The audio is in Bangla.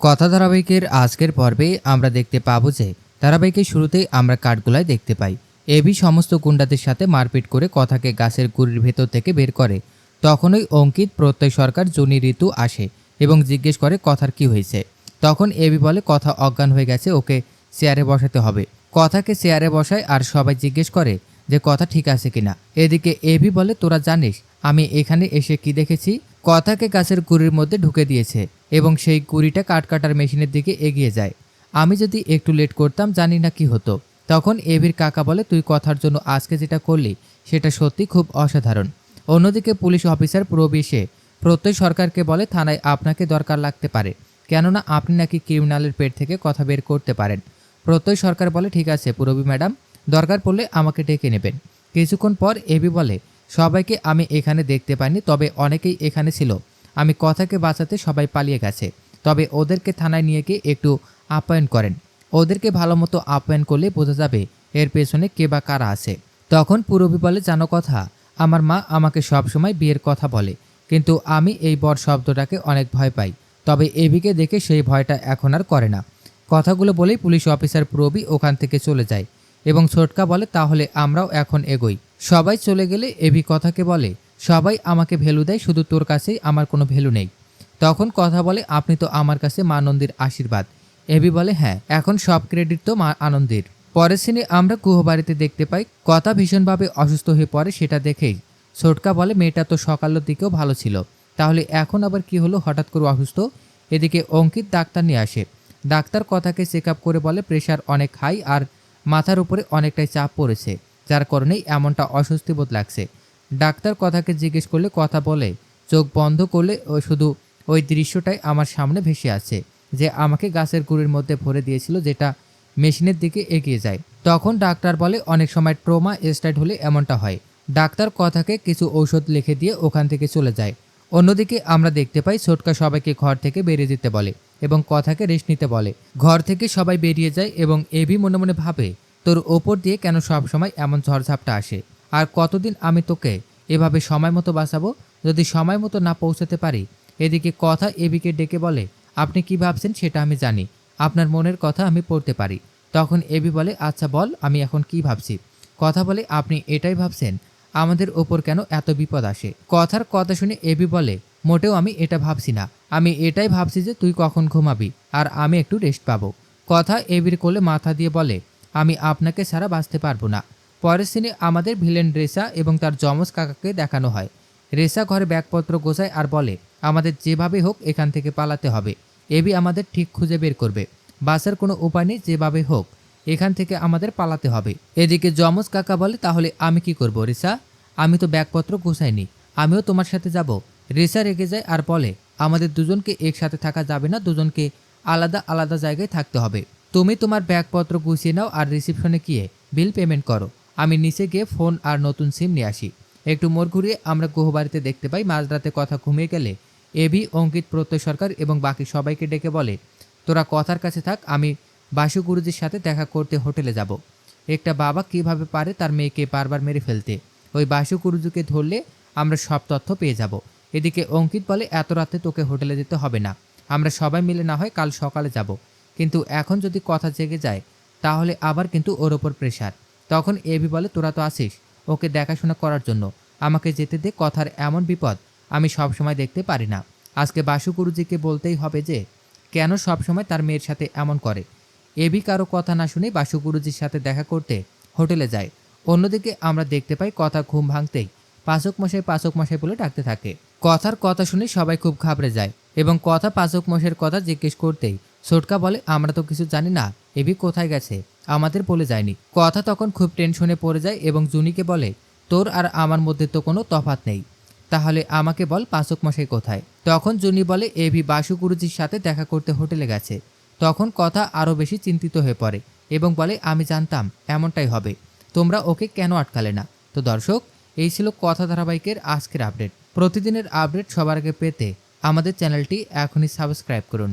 কথা ধারাবাহিকের আজকের পর্বে আমরা দেখতে পাবো যে ধারাবাহিকের শুরুতেই আমরা কাঠগুলায় দেখতে পাই। এবি সমস্ত গুন্ডাদের সাথে মারপিট করে কথাকে গাছের গুড়ির ভেতর থেকে বের করে। তখনই অঙ্কিত প্রত্যয় সরকার, জনি ঋতু আসে এবং জিজ্ঞেস করে, কথার কি হয়েছে? তখন এবি বলে, কথা অজ্ঞান হয়ে গেছে, ওকে চেয়ারে বসাতে হবে। কথাকে চেয়ারে বসায় আর সবাই জিজ্ঞেস করে যে, কথা ঠিক আছে কিনা? এদিকে এবি বলে, তোরা জানিস, আমি এখানে এসে কি দেখেছি? কথাকে গাছের গুড়ির মধ্যে ঢুকে দিয়েছে। এবং সেই কুড়িটা কাঠ কাটার মেশিনের দিকে এগিয়ে যায়। আমি যদি একটু লেট করতাম, জানি না কি হতো। তখন এবির কাকা বলে, তুই কথার জন্য আজকে যেটা করলি, সেটা সত্যি খুব অসাধারণ। অন্যদিকে পুলিশ অফিসার প্রবেশে প্রত্যয় সরকারকে বলে, থানায় আপনাকে দরকার লাগতে পারে। কেননা আপনি নাকি ক্রিমিনালের পেট থেকে কথা বের করতে পারেন। প্রত্যয় সরকার বলে, ঠিক আছে পুরবী ম্যাডাম, দরকার পড়লে আমাকে ডেকে নেবেন। কিছুক্ষণ পর এবি বলে, সবাইকে আমি এখানে দেখতে পাইনি, তবে অনেকেই এখানে ছিল। আমি কথাকে বাঁচাতে সবাই পালিয়ে গেছে। তবে ওদেরকে থানায় নিয়ে গিয়ে একটু আপ্যায়ন করেন। ওদেরকে ভালো মতো আপ্যায়ন করলে বোঝা যাবে এর পেছনে কে বা কারা আছে। তখন পুরবী বলে, জানো কথা, আমার মা আমাকে সবসময় বিয়ের কথা বলে, কিন্তু আমি এই বর শব্দটাকে অনেক ভয় পাই। তবে এবিকে দেখে সেই ভয়টা এখন আর করে না। কথাগুলো বলেই পুলিশ অফিসার প্রবি ওখান থেকে চলে যায় এবং ছোটকা বলে, তাহলে আমরাও এখন এগোই। সবাই চলে গেলে এবি কথাকে বলে সবাই আমাকে ভ্যালু দেয়, শুধু তোর কাছেই আমার কোনো ভ্যালু নেই। তখন কথা বলে, আপনি তো আমার কাছে মা আনন্দের আশীর্বাদ। এবি বলে হ্যাঁ এখন সব ক্রেডিট তো মা, আনন্দের। পরের সিনে আমরা গুহবাড়িতে দেখতে পাই, কথা ভীষণভাবে অসুস্থ হয়ে পড়ে সেটা দেখেই। ছোটকা বলে, মেয়েটা তো সকালের দিকেও ভালো ছিল। তাহলে এখন আবার কি হলো? হঠাৎ করে অসুস্থ? এদিকে অঙ্কিত ডাক্তার নিয়ে আসে। ডাক্তার কথাকে চেক আপ করে বলে, প্রেশার অনেক হাই আর মাথার উপরে অনেকটাই চাপ পড়েছে, যার কারণেই এমনটা অস্বস্তি বোধ লাগছে। ডাক্তার কথাকে জিজ্ঞেস করলে কথা বলে, চোখ বন্ধ করলে ও শুধু ওই দৃশ্যটাই আমার সামনে ভেসে আছে যে আমাকে গাছের গুড়ির মধ্যে ভরে দিয়েছিল যেটা মেশিনের দিকে এগিয়ে যায়। তখন ডাক্তার বলে, অনেক সময় ট্রোমা স্টার্ট হলে এমনটা হয়। ডাক্তার কথাকে কিছু ঔষধ লিখে দিয়ে ওখান থেকে চলে যায়। অন্যদিকে আমরা দেখতে পাই, ছোটকা সবাইকে ঘর থেকে বেরিয়ে যেতে বলে এবং কথাকে রেস্ট নিতে বলে। ঘর থেকে সবাই বেরিয়ে যায় এবং এবি মনে মনে ভাবে, তোর ওপর দিয়ে কেন সব সময় এমন ঝড়ঝাপটা আসে? আর কতদিন আমি তোকে এভাবে সময় মতো বাঁচাবো? যদি সময় মতো না পৌঁছাতে পারি, এদিকে কথা এবিকে ডেকে বলে, আপনি কি ভাবছেন সেটা আমি জানি। আপনার মনের কথা আমি পড়তে পারি। তখন এবি বলে আচ্ছা বল, আমি এখন কি ভাবছি? কথা বলে, আপনি এটাই ভাবছেন? আমাদের ওপর কেন এত বিপদ আসে? কথার কথা শুনে এবি বলে, মোটেও আমি এটা ভাবছি না। আমি এটাই ভাবছি যে তুই কখন ঘুমাবি, আর আমি একটু রেস্ট পাবো। কথা এবির কোলে মাথা দিয়ে বলে, আমি আপনাকে ছাড়া বাঁচতে পারব না। পরের সিনে আমাদের ভিলেন রেসা এবং তার যমজ কাকাকে দেখানো হয়। রেসা ঘরে ব্যাগপত্র গোছায় আর বলে, আমাদের যেভাবে হোক এখান থেকে পালাতে হবে। এবি আমাদের ঠিক খুঁজে বের করবে। বাসের কোনো উপায় নেই, যেভাবে হোক। এখান থেকে আমাদের পালাতে হবে। এদিকে যমজ কাকা বলে, তাহলে আমি কি করব রেসা? আমি তো ব্যাগপত্র গোছাইনি। আমিও তোমার সাথে যাব। রেসা রেগে যায় আর বলে, আমাদের দুজনকে একসাথে থাকা যাবে না। দুজনকে আলাদা আলাদা জায়গায় থাকতে হবে। তুমি তোমার ব্যাগপত্র গুছিয়ে নাও আর রিসিপশনে গিয়ে বিল পেমেন্ট করো। আমি নিচে গিয়ে ফোন আর নতুন সিম নিয়ে আসি। একটু মোড় ঘুরিয়ে আমরা গুহবাড়িতে দেখতে পাই, মাঝরাতে কথা ঘুমিয়ে গেলে। এবি, অঙ্কিত, প্রত্যয় সরকার এবং বাকি সবাইকে ডেকে বলে, তোরা কথার কাছে থাক, আমি বাসু গুরুজির সাথে দেখা করতে হোটেলে যাব। একটা বাবা কীভাবে পারে তার মেয়েকে বারবার মেরে ফেলতে। ওই বাসু গুরুজিকে ধরলে আমরা সব তথ্য পেয়ে যাব। এদিকে অঙ্কিত বলে, এত রাতে তোকে হোটেলে যেতে হবে না। আমরা সবাই মিলে না হয় কাল সকালে যাব। কিন্তু এখন যদি কথা জেগে যায়, তাহলে আবার কিন্তু ওর ওপর প্রেশার তখন এবি বলে, তোরা তো আসিস ওকে দেখাশোনা করার জন্য। আমাকে যেতে দে, কথার এমন বিপদ আমি সবসময় দেখতে পারি না। আজকে বাসু গুরুজিকে বলতেই হবে যে, কেন সবসময় তার মেয়ের সাথে এমন করে? এবি কারও কথা না শুনে বাসু গুরুজির সাথে দেখা করতে হোটেলে যায়। অন্যদিকে আমরা দেখতে পাই, কথা ঘুম ভাঙতেই পাচক মশাই পাচক মশাই বলে ডাকতে থাকে। কথার কথা শুনে সবাই খুব ঘাবড়ে যায় এবং কথা পাচক মশাইয়ের কথা জিজ্ঞেস করতেই সোটকা বলে, আমরা তো কিছু জানি না এবি কোথায় গেছে? আমাদের বলে যায়নি। কথা তখন খুব টেনশনে পড়ে যায় এবং জুনিকে বলে, তোর আর আমার মধ্যে তো কোনো তফাত নেই। তাহলে আমাকে বল পাচক মশাই কোথায়? তখন জুনি বলে এবি বাসু গুরুজির সাথে দেখা করতে হোটেলে গেছে। তখন কথা আরও বেশি চিন্তিত হয়ে পড়ে এবং বলে, আমি জানতাম, এমনটাই হবে। তোমরা ওকে কেন আটকালে না? তো দর্শক, এই ছিল কথা ধারাবাহিকের আজকের আপডেট। প্রতিদিনের আপডেট সবার আগে পেতে আমাদের চ্যানেলটি এখনই সাবস্ক্রাইব করুন।